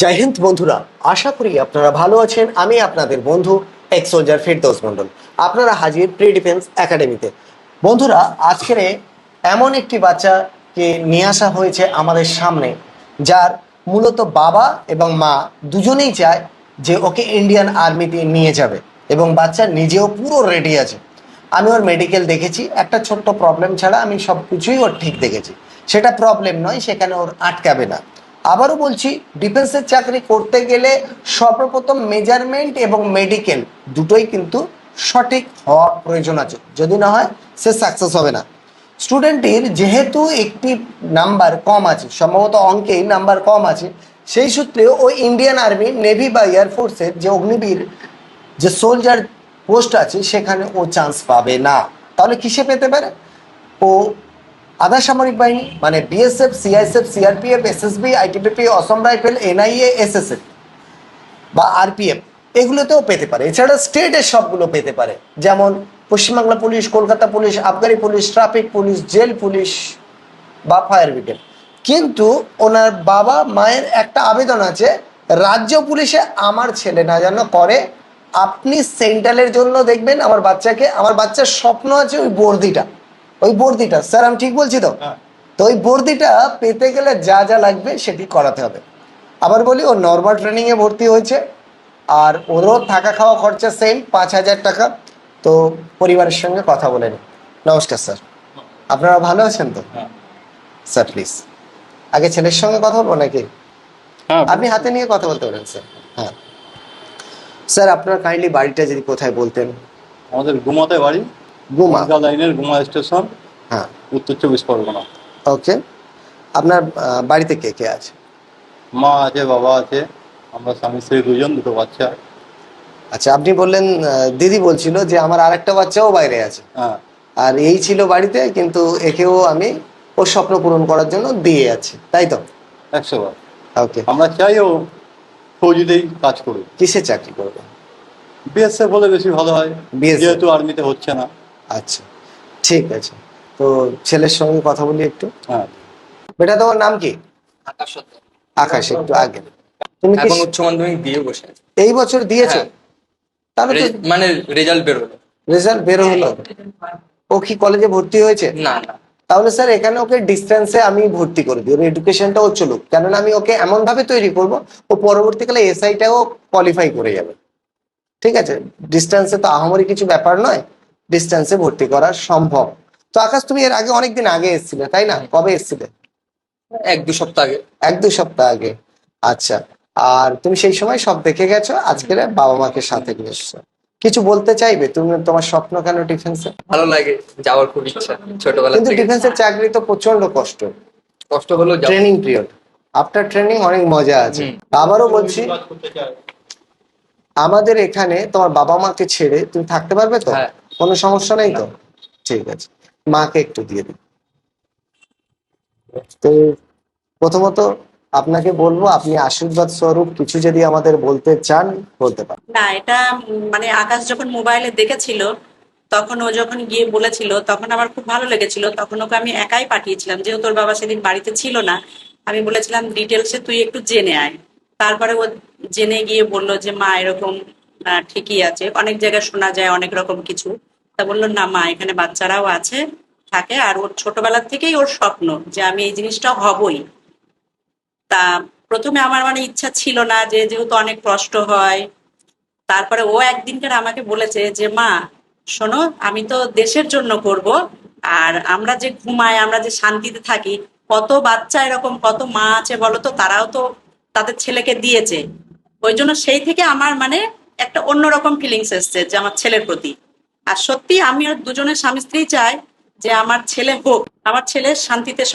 জয় হিন্দ বন্ধুরা, আশা করি আপনারা ভালো আছেন। আমি আপনাদের বন্ধু এক্স সোলজার ফিরদৌস মন্ডল আপনারা হাজির প্রি ডিফেন্স একাডেমিতে বন্ধুরা, আজকের এমন একটি বাচ্চাকে নিয়ে আসা হয়েছে আমাদের সামনে, যার মূলত বাবা এবং মা দুজনেই চায় যে ওকে ইন্ডিয়ান আর্মিতে নিয়ে যাবে এবং বাচ্চা নিজেও পুরো রেডি আছে। আমি ওর মেডিকেল দেখেছি, একটা ছোট্ট প্রবলেম ছাড়া আমি সব কিছুই ওর ঠিক দেখেছি। সেটা প্রবলেম নয়, সেখানে ওর আটকাবে না। আবারও বলছি ডিফেন্সের চাকরি করতে গেলে সর্বপ্রথম মেজারমেন্ট এবং মেডিকেল দুটোই কিন্তু সঠিক হওয়া প্রয়োজন আছে। যদি না হয়, সে সাকসেস হবে না। স্টুডেন্টের যেহেতু একটি নাম্বার কম আছে, সম্ভবত অঙ্কেই নাম্বার কম আছে, সেই সূত্রে ও ইন্ডিয়ান আর্মি নেভি বা এয়ারফোর্সের যে অগ্নিবীর, যে সোলজার পোস্ট আছে, সেখানে ও চান্স পাবে না। তাহলে কিসে পেতে পারে? ও আধা সামরিক বাহিনী মানে BSF CISF CRPF SSB ITBP Assam rifle NIA SSF বা আরপিএফ এগুলোতেও পেতে পারে। এছাড়া স্টেটের সবগুলো পেতে পারে। যেমন পশ্চিমবাংলা পুলিশ, কলকাতা পুলিশ, আবগারি police, traffic police, jail police বা ফায়ার ব্রিগেড। কিন্তু ওনার বাবা মায়ের একটা আবেদন আছে, রাজ্য পুলিশে আমার ছেলে না যেন করে, আপনি সেন্ট্রালের জন্য দেখবেন আমার বাচ্চাকে, আমার বাচ্চার স্বপ্ন আছে ওই বর্দিটা। ওই বর্দিটা স্যার আমি ঠিক বলছি তো? হ্যাঁ। তো ওই বর্দিটা পেতে গেলে যা যা লাগবে সেটি করাতে হবে। আবার বলি ও নর্মাল ট্রেনিংয়ে ভর্তি হয়েছে আর ওরও থাকা খাওয়া খরচা সেম পাঁচ হাজার টাকা। তো পরিবারের সঙ্গে কথা বলে নিন নমস্কার স্যার। আপনারা ভালো আছেন তো? হ্যাঁ। স্যার প্লিজ আগে ছেলের সঙ্গে কথা বলব নাকি? হ্যাঁ। আপনি হাতে নিয়ে কথা বলতে পারেন স্যার। হ্যাঁ। স্যার আপনার কাইন্ডলি বাড়িটা যদি কোথায় বলতেন? আমাদের ঘুমাতে বাড়ি। গুমা লাইনের ঘুমা স্টেশন। হ্যাঁ। উত্তর চব্বিশ পরগনা। ওকে। আপনার বাড়িতে কে কে আছে? মা আছে বাবা আছে আমরা স্বামী স্ত্রী দুজন দুটো বাচ্চা। আচ্ছা আপনি বললেন দিদি বলছিল যে আমার আরেকটা বাচ্চাও বাইরে আছে। হ্যাঁ। আর এই ছিল বাড়িতে কিন্তু একেও আমি ওর স্বপ্ন পূরণ করার জন্য দিয়ে আছি তাই তো? একশো বার। ওকে। আমরা চাই ও ফৌজিতেই কাজ করুক। কিসে চাকরি করবে? বিএসএফ হলে বেশি ভালো হয়। যেহেতু আর্মিতে হচ্ছে না। আচ্ছা ঠিক আছে। তো ছেলের সঙ্গে কথা বলি একটু? হ্যাঁ। বেটা তোমার নাম কি? আকাশ আকাশ একটু আগে। তুমি কি উচ্চ মাধ্যমিক দিয়ে বসে এই বছর দিয়েছ? হ্যাঁ। তাহলে মানে রেজাল্ট বেরোলো রেজাল্ট বেরো হলো? ও কি কলেজে ভর্তি হয়েছে? না না। তাহলে স্যার এখানে ওকে ডিস্টেন্সে আমি ভর্তি করে দিই। ওর এডুকেশনটা ও চলুক। কেননা আমি ওকে এমন ভাবে তৈরি করব ও পরবর্তীকালে এসআইটাও কোয়ালিফাই করে যাবে। ঠিক আছে? ডিস্টেন্সে তো আহামরি কিছু ব্যাপার নয়। ডিস্টেন্সে ভর্তি করা সম্ভব। তো আকাশ তুমি এর আগে অনেকদিন আগে এসেছিলে তাই না? কবে এসেছিলে? এক দু সপ্তাহ আগে। এক দু সপ্তাহ আগে। আচ্ছা আর তুমি সেই সময় সব দেখে গেছো আজকের বাবা মাকে সাথে নিয়ে এসছো। কিছু বলতে চাইবে? তুমি তোমার স্বপ্ন কেন ডিফেন্সে ভালো লাগে যাওয়ার খুব ইচ্ছা ছোটবেলা কিন্তু ডিফেন্সের চাকরি তো প্রচণ্ড কষ্ট। কষ্ট হলো ট্রেনিং পিরিয়ড আফটার ট্রেনিং অনেক মজা আছে। আবারও বলছি আমাদের এখানে তোমার বাবা মাকে ছেড়ে তুমি থাকতে পারবে তো? হ্যাঁ। কোনো সমস্যা নেই তো? ঠিক আছে। মাকে একটু দিয়ে দিন। তো প্রথমত আপনাকে বলব, আপনি আশীর্বাদ স্বরূপ কিছু যদি আমাদের বলতে চান, বলতে পারেন। না, এটা মানে আকাশ যখন মোবাইলে দেখেছিল, তখন ও যখন গিয়ে বলেছিল, তখন আমার খুব ভালো লেগেছিল। তখন ওকে আমি একাই পাঠিয়েছিলাম, যেহেতু তোর বাবা সেদিন বাড়িতে ছিল না। আমি বলেছিলাম ডিটেলসে তুই একটু জেনে আয়। তারপরে ও জেনে গিয়ে বলল যে, মা, এরকম আহ, ঠিকই আছে। অনেক জায়গায় শোনা যায় অনেক রকম কিছু। তা বলল না মা এখানে বাচ্চারাও আছে থাকে। আর ওর ছোটবেলা থেকেই ওর স্বপ্ন যে আমি এই জিনিসটা হবই। তা প্রথমে আমার মানে ইচ্ছা ছিল না যে যেহেতু অনেক কষ্ট হয় তারপরে ও একদিনকার আমাকে বলেছে যে মা শোনো আমি তো দেশের জন্য করব আর আমরা যে ঘুমাই আমরা যে শান্তিতে থাকি কত বাচ্চা এরকম কত মা আছে বলো তো তারাও তো তাদের ছেলেকে দিয়েছে। ওই জন্য সেই থেকে আমার মানে একটা অন্যরকম ফিলিংস এসছে যে আমার ছেলের প্রতি। আর সত্যি আমি আর দুজনের স্বামী স্ত্রী চাই যে আমার ছেলে হোক, আমার ছেলে শান্তিতে সব